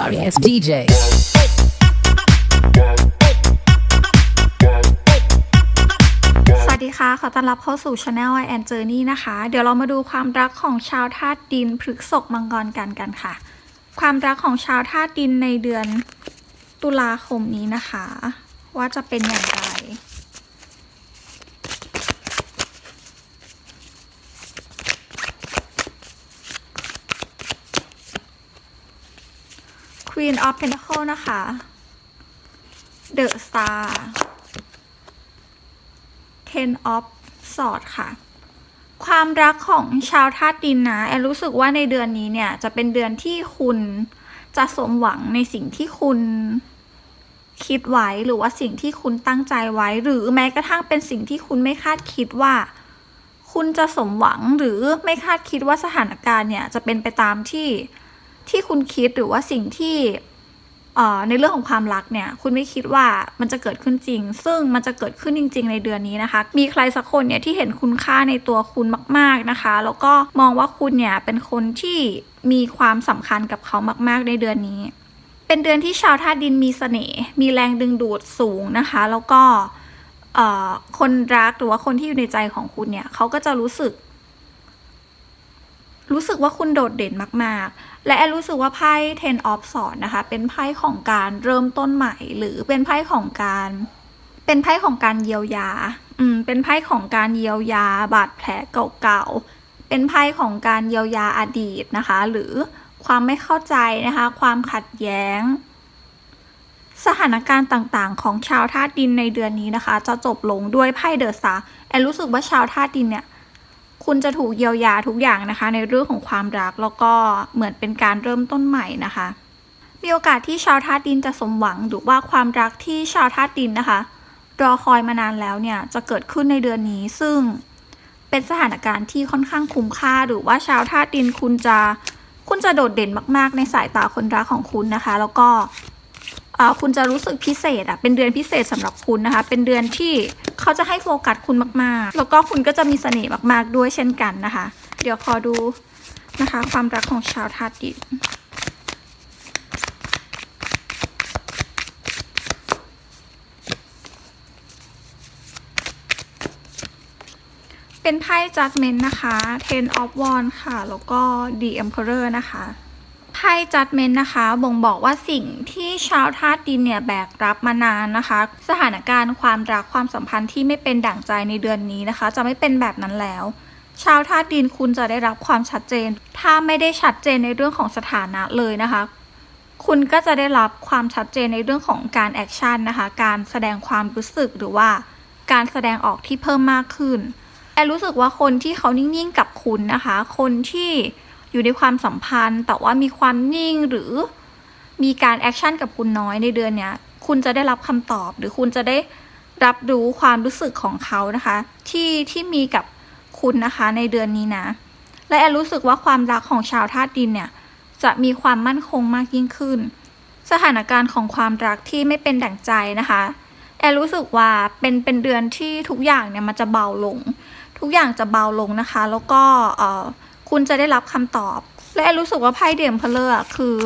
sorry ass DJ. สวัสดีค่ะ ขอต้อนรับเข้าสู่ Channel I and Journey นะคะ เดี๋ยวเรามาดูความรักของชาวธาตุดินพฤกษกมังกรกันกันค่ะ ความรักของชาวธาตุดินในเดือนตุลาคมนี้นะคะ ว่าจะเป็นอย่างไร Queen of Pentacle นะคะ The Star Ten of Swords ค่ะ ความรักของชาวธาตุดินนะแอนรู้สึกว่าในเดือนนี้เนี่ยจะเป็นเดือนที่คุณจะสมหวังในสิ่งที่คุณคิดไว้หรือว่าสิ่งที่คุณตั้งใจไว้ หรือแม้กระทั่งเป็นสิ่งที่คุณไม่คาดคิดว่า คุณจะสมหวังหรือไม่คาดคิดว่าสถานการณ์เนี่ยจะเป็นไปตามที่ ที่คุณคิดหรือว่าสิ่งที่ในเรื่องของความรักเนี่ย คุณไม่คิดว่ามันจะเกิดขึ้นจริง ซึ่งมันจะเกิดขึ้นจริง ๆ ในเดือนนี้นะคะ มีใครสักคนเนี่ยที่เห็นคุณค่าในตัวคุณมาก ๆนะคะ แล้วก็มองว่าคุณเนี่ยเป็นคนที่มีความสำคัญกับเขามาก ๆ ในเดือนนี้ เป็นเดือนที่ชาวธาตุดินมีเสน่ห์ มีแรงดึงดูดสูงนะคะ แล้วก็คนรักหรือว่าคนที่อยู่ในใจของคุณเนี่ยเขาก็จะรู้สึก รู้สึกว่าคุณโดดเด่นมาก ๆ และแอนรู้สึกว่าไพ่ Ten of Swords นะคะ เป็นไพ่ของการเริ่มต้นใหม่ หรือเป็นไพ่ของการ เป็นไพ่ของการเยียวยา อืม เป็นไพ่ของการเยียวยาบาดแผลเก่าๆ เป็นไพ่ของการเยียวยาอดีตนะคะ หรือความไม่เข้าใจนะคะ ความขัดแย้ง สถานการณ์ต่างๆ ของชาวธาตุดินในเดือนนี้นะคะ จะจบลงด้วยไพ่เดอะสตาแอนรู้สึกว่าชาวธาตุดินเนี่ย คุณจะถูกเยียวยาทุกอย่างนะคะ ในเรื่องของความรักแล้วก็เหมือนเป็นการเริ่มต้นใหม่นะคะ มีโอกาสที่ชาวธาตุดินจะสมหวังหรือว่าความรักที่ชาวธาตุดินนะคะ รอคอยมานานแล้วเนี่ยจะเกิดขึ้นในเดือนนี้ซึ่งเป็นสถานการณ์ที่ค่อนข้างคุ้มค่า หรือว่าชาวธาตุดินคุณจะคุณจะโดดเด่นมาก ๆ ในสายตาคนรักของคุณนะคะ แล้วก็เคุณจะรู้สึกพิเศษอะเป็นเดือนพิเศษสำหรับคุณนะคะ เป็นเดือนที่เขาจะให้โฟกัสคุณมากๆ แล้วก็คุณก็จะมีเสน่ห์มากๆด้วยเช่นกันนะคะ เดี๋ยวขอดูนะคะ ความรักของชาวธาตุดินเป็นไพ่ Judgment นะคะ Ten of Wands ค่ะ แล้วก็ The Emperor นะคะ ไพ่จัดเมนนะคะ บ่งบอกว่าสิ่งที่ชาวธาตุดินเนี่ยแบกรับมานานนะคะ สถานการณ์ความรักความสัมพันธ์ที่ไม่เป็นดั่งใจในเดือนนี้นะคะ จะไม่เป็นแบบนั้นแล้ว ชาวธาตุดินคุณจะได้รับความชัดเจน ถ้าไม่ได้ชัดเจนในเรื่องของสถานะเลยนะคะ คุณก็จะได้รับความชัดเจนในเรื่องของการแอคชั่นนะคะ การแสดงความรู้สึกหรือว่าการแสดงออกที่เพิ่มมากขึ้นแอนรู้สึกว่าคนที่เขานิ่งๆกับคุณนะคะ คนที่ อยู่ในความสัมพันธ์ แต่ว่ามีความนิ่งหรือมีการแอคชั่นกับคุณน้อยในเดือนเนี้ย คุณจะได้รับคำตอบ หรือคุณจะได้รับรู้ความรู้สึกของเขานะคะ ที่ที่มีกับคุณนะคะในเดือนนี้นะ และแอนรู้สึกว่าความรักของชาวธาตุดินเนี่ย จะมีความมั่นคงมากยิ่งขึ้น สถานการณ์ของความรักที่ไม่เป็นดั่งใจนะคะ แอนรู้สึกว่าเป็นเป็นเดือนที่ทุกอย่างเนี่ยมันจะเบาลง ทุกอย่างจะเบาลงนะคะ แล้วก็เอ่อ คุณจะได้รับคำตอบ และแอนรู้สึกว่าไพ่เดมเพลเลอร์คือ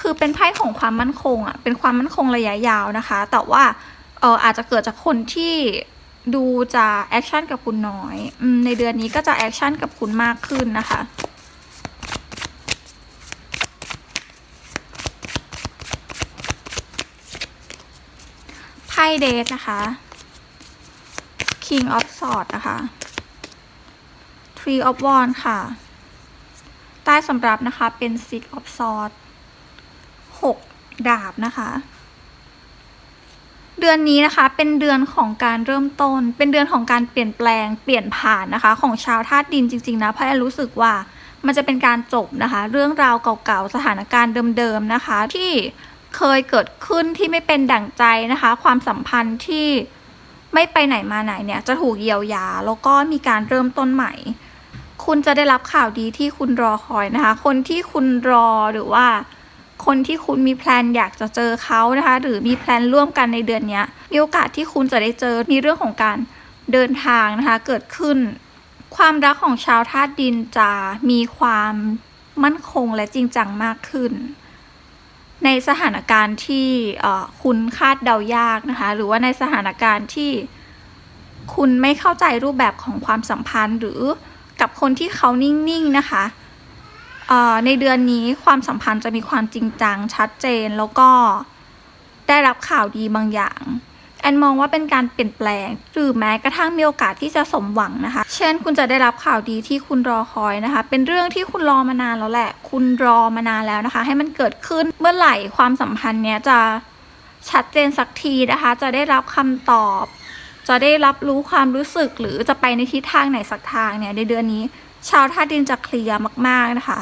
คือเป็นไพ่ของความมั่นคงอะเป็นความมั่นคงระยะยาวนะคะ แต่ว่าเอออาจจะเกิดจากคนที่ดูจะแอคชั่นกับคุณน้อยอในเดือนนี้ก็จะแอคชั่นกับคุณมากขึ้นนะคะไพ่เดทนะคะ King of Swords นะคะ Three of Wands ค่ะ ใต้สำรับนะคะเป็น Six of Swords หกดาบนะคะ เดือนนี้นะคะเป็นเดือนของการเริ่มต้น เป็นเดือนของการเปลี่ยนแปลงเปลี่ยนผ่านนะคะ ของชาวธาตุดินจริงๆนะเพราะแอนรู้สึกว่ามันจะเป็นการจบนะคะ เรื่องราวเก่าๆสถานการณ์เดิมๆนะคะ ที่เคยเกิดขึ้นที่ไม่เป็นดั่งใจนะคะ ความสัมพันธ์ที่ไม่ไปไหนมาไหนเนี่ยจะถูกเยียวยา แล้วก็มีการเริ่มต้นใหม่ คุณจะได้รับข่าวดีที่คุณรอคอยนะคะ คนที่คุณรอหรือว่า คนที่คุณมีแพลนอยากจะเจอเขานะคะ หรือมีแพลนร่วมกันในเดือนนี้มีโอกาสที่คุณจะได้เจอมีเรื่องของการเดินทางนะคะ เกิดขึ้น ความรักของชาวธาตุดินจะมีความมั่นคงและจริงจังมากขึ้น ในสถานการณ์ที่คุณคาดเดายากนะคะ หรือว่าในสถานการณ์ที่คุณไม่เข้าใจรูปแบบของความสัมพันธ์หรือ กับคนที่เขานิ่งๆนะคะเอ่อในเดือนนี้ความสัมพันธ์จะมีความจริงจังชัดเจนแล้วก็ได้รับข่าวดีบางอย่าง แอนมองว่าเป็นการเปลี่ยนแปลง หรือแม้กระทั่งมีโอกาสที่จะสมหวังนะคะ เช่น คุณจะได้รับข่าวดีที่คุณรอคอยนะคะ เป็นเรื่องที่คุณรอมานานแล้วแหละ คุณรอมานานแล้วนะคะ ให้มันเกิดขึ้นเมื่อไหร่ความสัมพันธ์เนี้ยจะชัดเจนสักทีนะคะ จะได้รับคำตอบ จะได้รับรู้ความรู้สึกหรือจะไปในทิศทางไหนสักทางเนี่ยในเดือนนี้ ชาวธาตุดินจะเคลียร์มาก ๆ นะคะ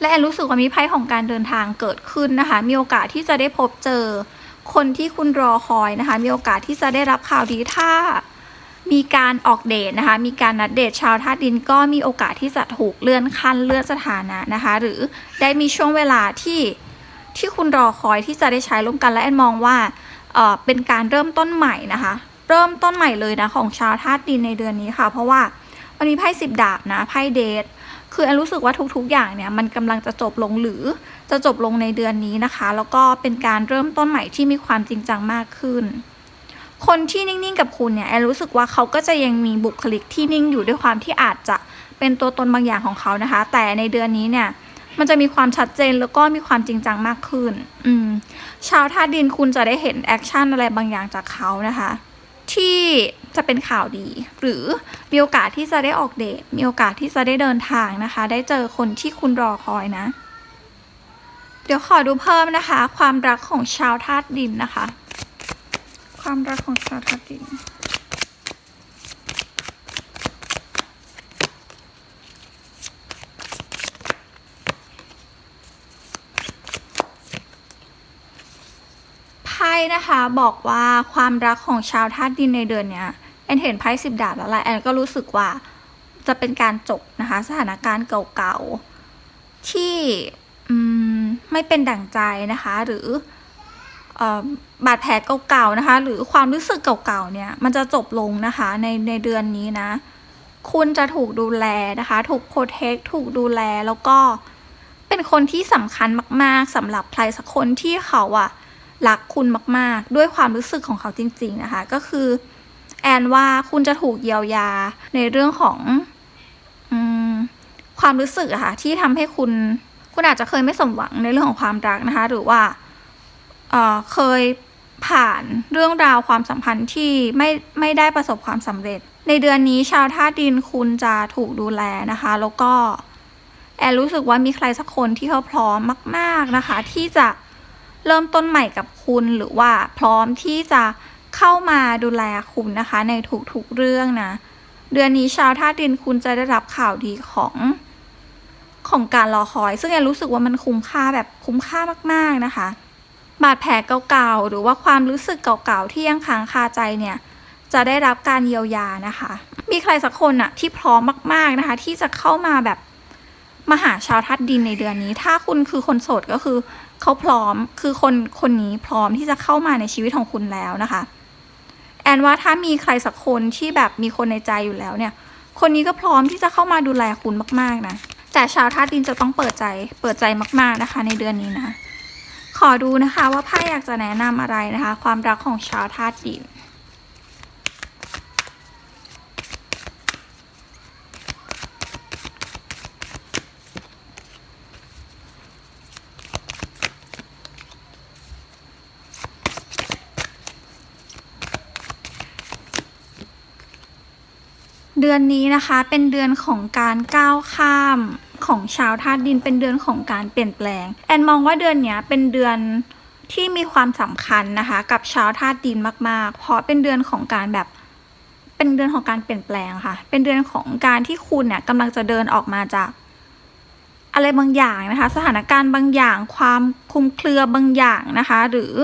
และแอนรู้สึกว่ามีไพ่ของการเดินทางเกิดขึ้นนะคะ มีโอกาสที่จะได้พบเจอคนที่คุณรอคอยนะคะ มีโอกาสที่จะได้รับข่าวดีถ้ามีการออกเดทนะคะ มีการนัดเดทชาวธาตุดินก็มีโอกาสที่จะถูกเลื่อนขั้นเลื่อนสถานะนะคะ หรือได้มีช่วงเวลาที่ที่คุณรอคอยที่จะได้ใช้ร่วมกันและแอนมองว่าเเป็นการเริ่มต้นใหม่นะคะ เริ่มต้นใหม่เลยนะของชาวธาตุดินในเดือนนี้ค่ะ เพราะว่าวันนี้ไพ่สิบดาบนะไพ่เดทคือแอนรู้สึกว่าทุก ๆ อย่างเนี่ยมันกำลังจะจบลงหรือจะจบลงในเดือนนี้นะคะ แล้วก็เป็นการเริ่มต้นใหม่ที่มีความจริงจังมากขึ้น คนที่นิ่งๆกับคุณเนี่ยแอนรู้สึกว่าเขาก็จะยังมีบุคลิกที่นิ่งอยู่ด้วยความที่อาจจะเป็นตัวตนบางอย่างของเขานะคะ แต่ในเดือนนี้เนี่ยมันจะมีความชัดเจนแล้วก็มีความจริงจังมากขึ้น อืม ชาวธาตุดินคุณจะได้เห็นแอคชั่นอะไรบางอย่างจากเขานะคะ ที่จะเป็นข่าวดี หรือมีโอกาสที่จะได้ออกเดทมีโอกาสที่จะได้เดินทางนะคะ ได้เจอคนที่คุณรอคอยนะ เดี๋ยวขอดูเพิ่มนะคะ ความรักของชาวธาตุดินนะคะ ความรักของชาวธาตุดิน นะคะบอกว่าความรักของชาวธาตุดินในเดือนเนี้ยแอนเห็นไพ่สิบดาบแล้วแหละแอนก็รู้สึกว่าจะเป็นการจบนะคะ สถานการณ์เก่าๆ ที่มไม่เป็นดั่งใจนะคะ หรืออบาดแผลเก่าๆนะคะ หรือความรู้สึกเก่าๆเนี่ย มันจะจบลงนะคะในในเดือนนี้นะ คุณจะถูกดูแลนะคะ ถูกโปรเทคถูกดูแลแล้วก็เป็นคนที่สำคัญมาก ๆสำหรับใครสักคนที่เขาอะ รักคุณมาก ๆ ด้วยความรู้สึกของเขาจริง ๆ นะคะ ก็คือ แอนว่าคุณจะถูกเยียวยาในเรื่องของอความรู้สึกอะค่ะที่ทำให้คุณ คุณอาจจะเคยไม่สมหวังในเรื่องของความรักนะคะ หรือว่าเเคยผ่านเรื่องราวความสัมพันธ์ที่ไม่ไม่ได้ประสบความสำเร็จ ในเดือนนี้ชาวท่าตุดินคุณจะถูกดูแลนะคะ แล้วก็แอนรู้สึกว่ามีใครสักคนที่เขาพร้อมมาก ๆนะคะ ที่จะ เริ่มต้นใหม่กับคุณหรือว่าพร้อมที่จะเข้ามาดูแลคุณนะคะ ในทุกๆเรื่องนะ เดือนนี้ชาวท่าตุดินคุณจะได้รับข่าวดีของของการรอคอย ซึ่งแอนรู้สึกว่ามันคุ้มค่าแบบคุ้มค่ามากๆนะคะ บาดแผลเก่าๆหรือว่าความรู้สึกเก่าๆที่ยังค้างคาใจเนี่ย จะได้รับการเยียวยานะคะ มีใครสักคนอะที่พร้อมมากๆนะคะ ที่จะเข้ามาแบบ มาหาชาวทัดดินในเดือนนี้ ถ้าคุณคือคนโสดก็คือเขาพร้อมคือคนคนนี้พร้อมที่จะเข้ามาในชีวิตของคุณแล้วนะคะ แอนว่าถ้ามีใครสักคนที่แบบมีคนในใจอยู่แล้วเนี่ย คนนี้ก็พร้อมที่จะเข้ามาดูแลคุณมากๆนะแต่ชาวธาตุดินจะต้องเปิดใจ เปิดใจมากๆนะคะ ในเดือนนี้นะ ขอดูนะคะว่าไพ่อยากจะแนะนำอะไรนะคะ ความรักของชาวธาตุดิน เดือนนี้นะคะเป็นเดือนของการก้าวข้ามของชาวธาตุดินเป็นเดือนของการเปลี่ยนแปลง แอนมองว่าเดือนนี้เป็นเดือนที่มีความสำคัญนะคะกับชาวธาตุดินมากๆ เพราะเป็นเดือนของการแบบเป็นเดือนของการเปลี่ยนแปลงค่ะ เป็นเดือนของการที่คุณเนี่ยกำลังจะเดินออกมาจาก อะไรบางอย่างนะคะ สถานการณ์บางอย่าง ความคลุมเครือบางอย่างนะคะ หรือ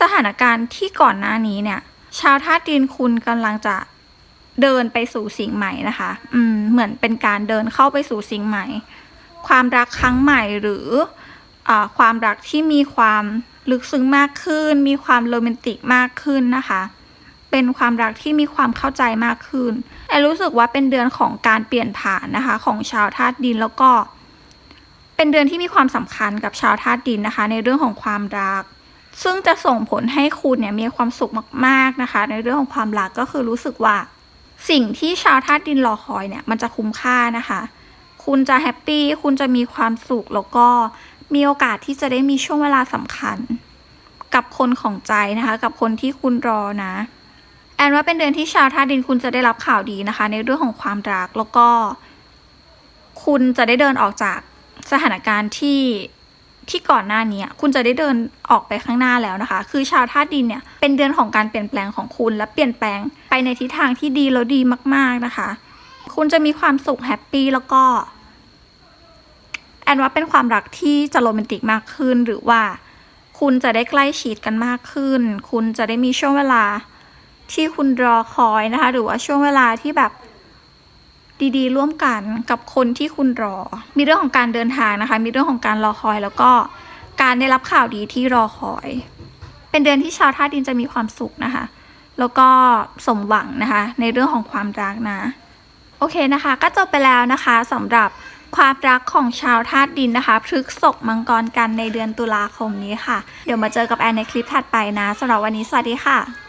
สถานการณ์ที่ก่อนหน้านี้เนี่ย ชาวธาตุดินคุณกำลังจะ เดินไปสู่สิ่งใหม่นะคะ อืม เหมือนเป็นการเดินเข้าไปสู่สิ่งใหม่ ความรักครั้งใหม่หรืออาความรักที่มีความลึกซึ้งมากขึ้น มีความโรแมนติกมากขึ้นนะคะ เป็นความรักที่มีความเข้าใจมากขึ้นแต่รู้สึกว่าเป็นเดือนของการเปลี่ยนผ่านนะคะ ของชาวธาตุดินแล้วก็ เป็นเดือนที่มีความสำคัญกับชาวธาตุดินนะคะ ในเรื่องของความรักซึ่งจะส่งผลให้คุณเนี่ยมีความสุขมาก ๆนะคะ ในเรื่องของความรักก็คือรู้สึกว่า สิ่งที่ชาวธาตุดินรอคอยเนี่ยมันจะคุ้มค่านะคะ คุณจะแฮปปี้คุณจะมีความสุขแล้วก็มีโอกาสที่จะได้มีช่วงเวลาสำคัญ กับคนของใจนะคะ กับคนที่คุณรอนะ แอนว่าเป็นเดือนที่ชาวธาตุดินคุณจะได้รับข่าวดีนะคะ ในเรื่องของความรักแล้วก็ คุณจะได้เดินออกจากสถานการณ์ที่ ที่ก่อนหน้านี้คุณจะได้เดินออกไปข้างหน้าแล้วนะคะ คือชาวธาตุดินเนี่ยเป็นเดือนของการเปลี่ยนแปลงของคุณและเปลี่ยนแปลงไปในทิศทางที่ดีแล้วดีมาก ๆนะคะ คุณจะมีความสุขแฮปปี้แล้วก็แอนว่าเป็นความรักที่จะโรแมนติกมากขึ้น หรือว่าคุณจะได้ใกล้ชิดกันมากขึ้น คุณจะได้มีช่วงเวลาที่คุณรอคอยนะคะ หรือว่าช่วงเวลาที่แบบ ดีๆ ร่วมกันกับคนที่คุณรอ มีเรื่องของการเดินทางนะคะ มีเรื่องของการรอคอย แล้วก็การได้รับข่าวดีที่รอคอย เป็นเดือนที่ชาวธาตุดินจะมีความสุขนะคะ แล้วก็สมหวังนะคะ ในเรื่องของความรักนะ โอเคนะคะ ก็จบไปแล้วนะคะสำหรับความรักของชาวธาตุดินนะคะพฤกษกมังกรกันในเดือนตุลาคมนี้ค่ะ เดี๋ยวมาเจอกับแอนในคลิปถัดไปนะสำหรับวันนี้สวัสดีค่ะ